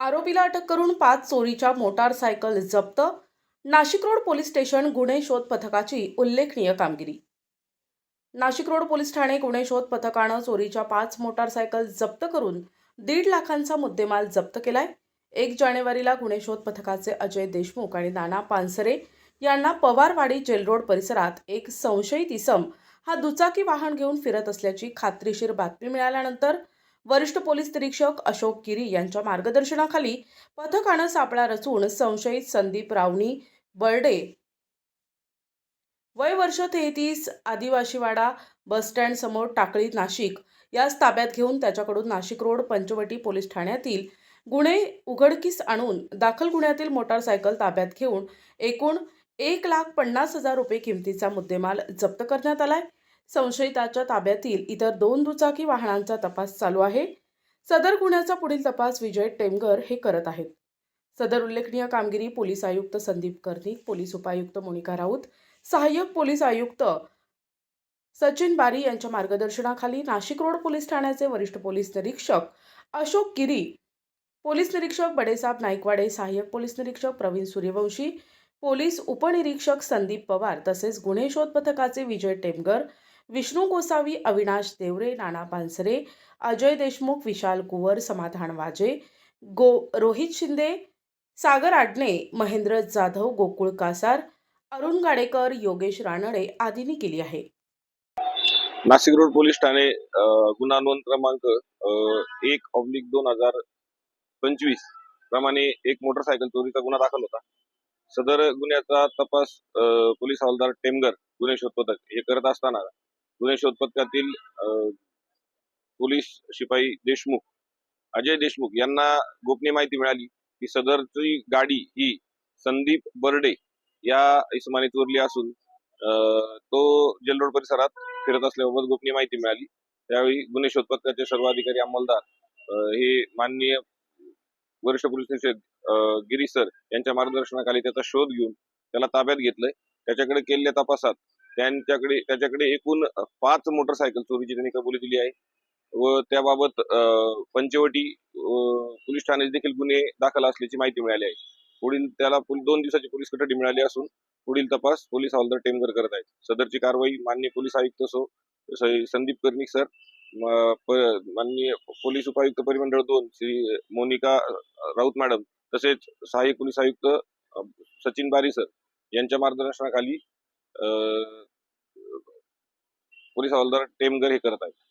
आरोपीला अटक करून पाच चोरीच्या मोटारसायकल जप्त नाशिक रोड पोलीस स्टेशन गुन्हे शोध पथकाची उल्लेखनीय कामगिरी. नाशिक रोड पोलीस ठाणे गुन्हे शोध पथकानं चोरीच्या पाच मोटारसायकल जप्त करून दीड लाखांचा मुद्देमाल जप्त केलाय. एक जानेवारीला गुन्हे शोध पथकाचे अजय देशमुख आणि नाना पानसरे यांना पवारवाडी जेलरोड परिसरात एक संशयित इसम हा दुचाकी वाहन घेऊन फिरत असल्याची खात्रीशीर बातमी मिळाल्यानंतर वरिष्ठ पोलीस निरीक्षक अशोक किरी यांच्या मार्गदर्शनाखाली पथकानं सापळा रचून संशयित संदीप रावणी बर्डे वय वर्ष तेहतीस आदिवासीवाडा बसस्टँड समोर टाकळी नाशिक. याच ताब्यात घेऊन त्याच्याकडून नाशिक रोड पंचवटी पोलीस ठाण्यातील गुन्हे उघडकीस आणून दाखल गुन्ह्यातील मोटारसायकल ताब्यात घेऊन एकूण एक लाख पन्नास हजार रुपये किमतीचा मुद्देमाल जप्त करण्यात आलाय. संशयिताच्या ताब्यातील इतर दोन दुचाकी वाहनांचा तपास चालू आहे. सदर गुन्ह्याचा पुढील तपास विजय टेमगर हे करत आहेत. सदर उल्लेखनीय कामगिरी पोलीस आयुक्त संदीप कर्णिक पोलीस उपायुक्त मोनिका राऊत सहाय्यक पोलीस आयुक्त सचिन बारी यांच्या मार्गदर्शनाखाली नाशिक रोड पोलीस ठाण्याचे वरिष्ठ पोलीस निरीक्षक अशोक गिरी पोलीस निरीक्षक बडेसाब नाईकवाडे सहाय्यक पोलीस निरीक्षक प्रवीण सूर्यवंशी पोलीस उपनिरीक्षक संदीप पवार तसेच गुन्हे शोध पथकाचे विजय टेमगर विष्णू गोसावी अविनाश देवरे नाना पानसरे अजय देशमुख विशाल कुवर समाधान वाजे गो रोहित शिंदे सागर आडणे महेंद्र जाधव गोकुळ कासार अरुण गाडेकर योगेश रानडे आदींनी केली आहे. नाशिक रोड पोलीस ठाणे गुन्हा नोंद क्रमांक एक ऑब्लिक दोन हजार पंचवीस प्रमाणे एक मोटरसायकल चोरीचा गुन्हा दाखल होता. सदर गुन्ह्याचा तपास पोलीस हवालदार टेमगर गुन्हे शोधपथक हे करत असताना गुन्हे शोध पथकातील पोलीस शिपाई देशमुख अजय देशमुख यांना गोपनीय माहिती मिळाली की सदरची गाडी ही संदीप बर्डे या इसमाने चोरली असून अ, तो जेलरोड परिसरात फिरत असल्याबाबत गोपनीय माहिती मिळाली. त्यावेळी गुन्हे शोध पथकाचे सर्व अधिकारी अंमलदार हे माननीय वरिष्ठ पोलीस निरीक्षक गिरी सर यांच्या मार्गदर्शनाखाली त्याचा शोध घेऊन त्याला ताब्यात घेतलंय. त्याच्याकडे केलेल्या तपासात त्यांच्याकडे त्याच्याकडे एकूण पाच मोटरसायकल चोरीची त्यांनी कबुली दिली आहे. व त्याबाबत पंचवटी पोलीस ठाण्यात देखील गुन्हे दाखल असल्याची माहिती मिळाली आहे. पुढील त्याला दोन दिवसाची पोलीस कोठडी मिळाली असून पुढील तपास पोलीस हवालदार टेमगर करत आहेत. सदरची कारवाई मान्य पोलीस आयुक्त सो संदीप कर्णिक सर माननीय पोलीस उपायुक्त परिमंडळ दोन श्री मोनिका राऊत मॅडम तसेच सहाय्यक पोलीस आयुक्त सचिन बारी सर यांच्या मार्गदर्शनाखाली पोलीस हवालदार टेमगर हे करत आहेत.